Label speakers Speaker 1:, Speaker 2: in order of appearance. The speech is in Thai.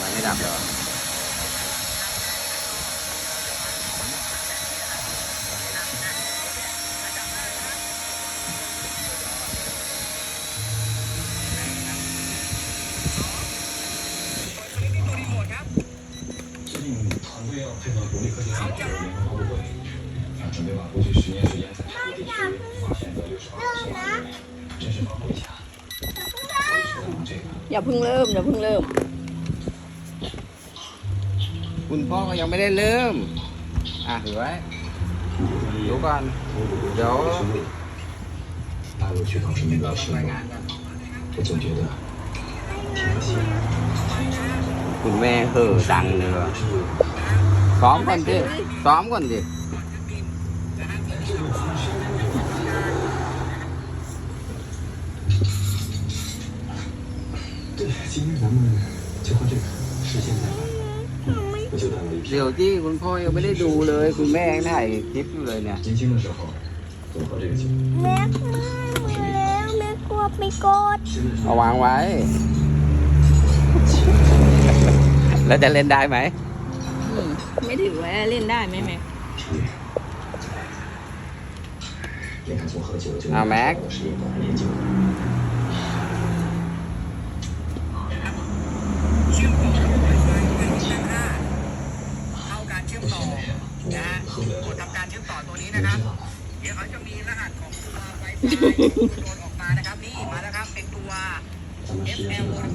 Speaker 1: mày mới đạp được. Hãy subscribe cho kênh Ghiền Mì Gõ Để không
Speaker 2: bỏ lỡ những video hấp dẫn 合国立科学院的联合发布会，啊，准备把过去十年时间在产业地区发现的六十八个新行业正式发布一下。我也是在忙这个。
Speaker 3: อย่าเพิ่งเริ่มอย่าเพิ่งเริ่ม
Speaker 1: คุณพ่อก็ยังไม่ได้เริ่ม อ่ะถือไว้ดูก่อน เดี๋ยว
Speaker 2: 大陆去考试目标是什么？我总觉得挺可惜的。
Speaker 1: คุณแม่เห่อจังเลยว่ะซ้อมก่อนดิซ้อมก่อนดิ
Speaker 2: 对，今天咱们就换这个，是现在办。我就当了一批
Speaker 1: เดี๋ยวที่คุณพ่อยังไม่ได้ดูเลย คุณแม่ยังถ่ายคลิปอยู่เลยเนี่ย
Speaker 2: 年轻的时候总喝这个酒，
Speaker 4: แม่ข้างแล้วแม่กลัวไปกด
Speaker 2: 现在是
Speaker 1: เอาวางไว้ แล้วจะเล่นได้ไหม
Speaker 3: อืมไม่ถือว่าเล่นได้ไหมแม่
Speaker 2: 眼看
Speaker 5: เอาแม็กเดี๋ยวตัวออกมานะครับ นี่มาแล้วครับ เป็นตัว SL ครั